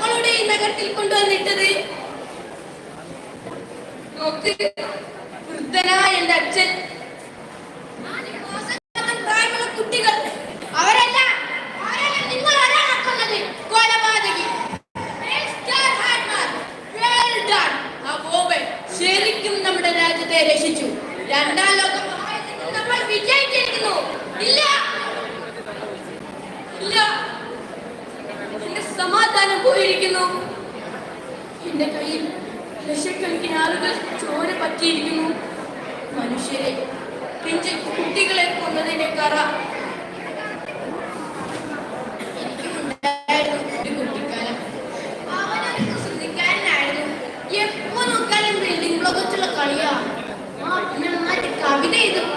ഞങ്ങളുടെ ഈ നഗരത്തിൽ കൊണ്ടുവന്നിട്ടത് വൃദ്ധനായ എന്റെ അച്ഛൻ. പ്രായമുള്ള കുട്ടികൾ. നിങ്ങൾ നമ്മുടെ രാജ്യത്തെ രക്ഷിച്ചു. രണ്ടാം ലോക നമ്മൾ വിജയിച്ചിരിക്കുന്നു. ഇല്ല എന്റെ സമാധാനം പോയിരിക്കുന്നു. എന്റെ കയ്യിൽ ലക്ഷക്കണക്കിന് ആളുകൾ ചോര പറ്റിയിരിക്കുന്നു. മനുഷ്യരെ പിഞ്ച് കുട്ടികളെ കൊന്നതിന്റെ കറ. എപ്പോ നോക്കാനും ബിൽഡിംഗ് ബ്ലോക്കത്തുള്ള കളിയാ. കവിത എഴുതും.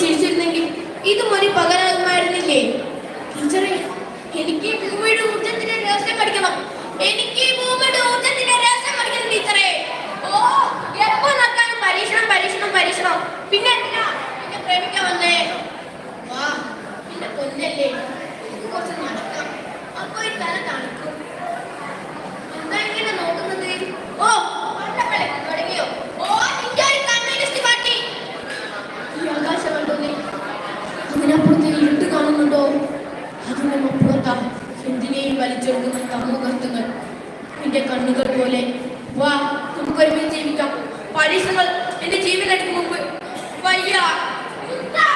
ചിരിച്ചിരുന്നെങ്കിൽ ഇതും ഒരു പകരമായിരുന്നില്ലേ ടീച്ചറെ എനിക്ക് ഭൂമിയുടെ ഊർജത്തിന്റെ രഹസ്യം പഠിക്കണം. എനിക്ക് ഭൂമിയുടെ ഊർജത്തിന്റെ രഹസ്യം പഠിക്കണം ടീച്ചറെ. ഓ എപ്പോ നോക്കാനും പരീക്ഷണം പരീക്ഷണം പരീക്ഷണം. പിന്നെ പ്രേമിക്കാൻ വന്നേ വാ എന്റെ പൊന്നല്ലേ എനിക്ക് കുറച്ച് നടക്കാം അപ്പൊ ഈ തല തണുക്കും എന്താ ഇങ്ങനെ നോക്കുന്നത് ഓ വട്ടപ്പള്ളി തുടങ്ങിയോ ഓ നിന്റെ ഒരു കമ്മ്യൂണിസ്റ്റ് പാർട്ടി ഈ ആകാശം കണ്ടോ നീ അതിനപ്പുറത്ത് ഇരുട്ട് കാണുന്നുണ്ടോ അതിന്റെ അപ്പുറത്താ എന്തിനേയും വലിച്ചെടുക്കുന്ന തമ്മുകർത്തുകൾ എന്റെ കണ്ണുകൾ പോലെ. വാ നമുക്ക് ഒരുമിച്ച് ജീവിക്കാം. പരീക്ഷകൾ എന്റെ ജീവൻ മുമ്പ്. വയ്യ. യുദ്ധം.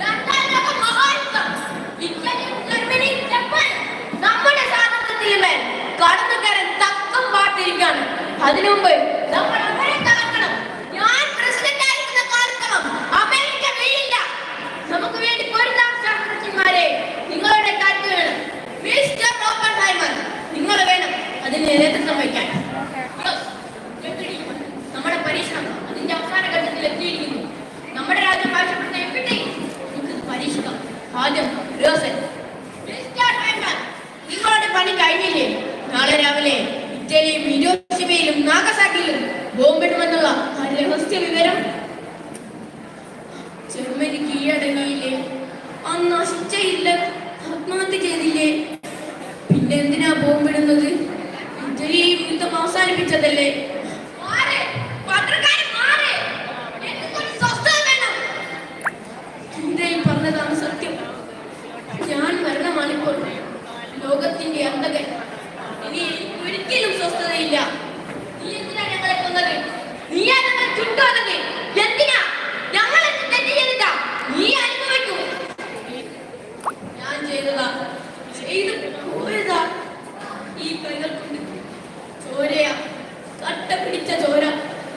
രണ്ടാം ലോക മഹായുദ്ധം. ഇറ്റലിയും ജർമ്മനിയും ജപ്പാനും നമ്മുടെ സ്വാതന്ത്ര്യത്തിന് മേൽ കടന്നുകയറാൻ തക്കം പാട്ടിരിക്കാണ് അതിനു നമ്മൾ അതിന് നേതൃത്വം വയ്ക്കാൻ നമ്മുടെ പരീക്ഷണം അതിന്റെ അവസാന ഘട്ടത്തിൽ എത്തിയിരിക്കുന്നു. നമ്മുടെ രാജ്യം ആവശ്യപ്പെടുന്ന എവിടെ നമുക്ക് ഇത് പരീക്ഷിക്കാം. ആദ്യം നിങ്ങളുടെ പണി കഴിഞ്ഞില്ലേ? നാളെ രാവിലെ ഇറ്റലിയും ഹിരോഷിമയിലും നാഗസാക്കിയിലും ബോംബിടുമെന്നുള്ള രഹസ്യ വിവരം. ജർമ്മനി കീഴടങ്ങിയില്ലേ അന്ന് നശിച്ച യുദ്ധം അവസാനിപ്പിച്ചതല്ലേ. ഗീതയിൽ പറഞ്ഞതാണ് സത്യം. ഞാൻ മരണമാണിപ്പോൾ. ലോകത്തിന്റെ അന്തകൻ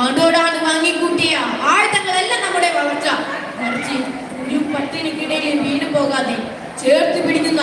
ആണ്ടോടാണ് വാങ്ങിക്കൂട്ടിയ. ആയുധങ്ങളല്ല നമ്മുടെ വളർച്ച. മറിച്ച് ഒരു പട്ടിണിക്കിടയിൽ വീണു പോകാതെ ചേർത്ത് പിടിക്കുന്ന